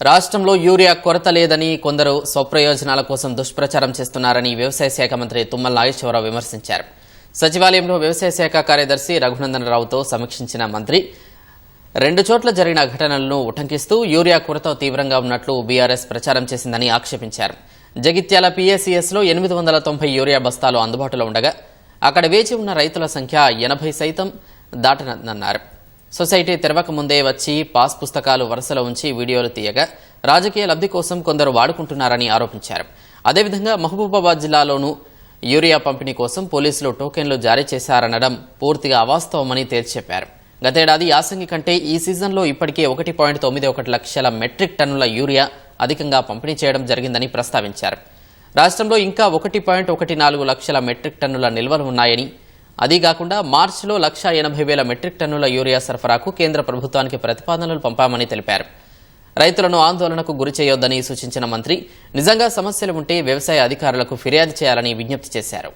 రాష్ట్రంలో యూరియా కొరత లేదని కొందరు స్వప్రయోజనాల కోసం దుష్ప్రచారం చేస్తున్నారని వ్యవసాయ శాఖ మంత్రి తుమ్మల నాగేశ్వరరావు విమర్శించారు. సచివాలయంలో వ్యవసాయ శాఖ కార్యదర్శి రఘునందనరావుతో సమీక్షించిన మంత్రి రెండు చోట్ల జరిగిన ఘటనలను ఉటంకిస్తూ యూరియా కొరత తీవ్రంగా ఉన్నట్లు బీఆర్ఎస్ ప్రచారం చేసిందని ఆక్షేపించారు. జగిత్యాల పీఏసీఎస్లో ఎనిమిది వందల తొంభై యూరియా బస్తాలు అందుబాటులో ఉండగా అక్కడ వేచి ఉన్న రైతుల సంఖ్య ఎనభై సైతం దాటనన్నారు సొసైటీ తెరవక ముందే వచ్చి పాస్ పుస్తకాలు వరుసలో ఉంచి వీడియోలు తీయగా రాజకీయ లబ్ధి కోసం కొందరు వాడుకుంటున్నారని ఆరోపించారు. అదేవిధంగా మహబూబాబాద్ జిల్లాలోనూ యూరియా పంపిణీ కోసం పోలీసులు టోకెన్లు జారీ చేశారనడం పూర్తిగా అవాస్తవమని తేల్చెప్పారు గతేడాది యాసంగి కంటే ఈ సీజన్లో ఇప్పటికే ఒకటి పాయింట్ తొమ్మిది ఒకటి లక్షల మెట్రిక్ టన్నుల యూరియా అధికంగా పంపిణీ చేయడం జరిగిందని ప్రస్తావించారు. రాష్ట్రంలో ఇంకా ఒకటి పాయింట్ ఒకటి నాలుగు లక్షల మెట్రిక్ టన్నుల నిల్వలు ఉన్నాయని అదీ కాకుండా మార్చిలో లక్ష ఎనభై వేల మెట్రిక్ టన్నుల యూరియా సరఫరాకు కేంద్ర ప్రభుత్వానికి ప్రతిపాదనలు పంపామని తెలిపారు. రైతులను ఆందోళనకు గురి చేయొద్దని సూచించిన మంత్రి నిజంగా సమస్యలు ఉంటే వ్యవసాయ అధికారులకు ఫిర్యాదు చేయాలని విజ్ఞప్తి చేశారు.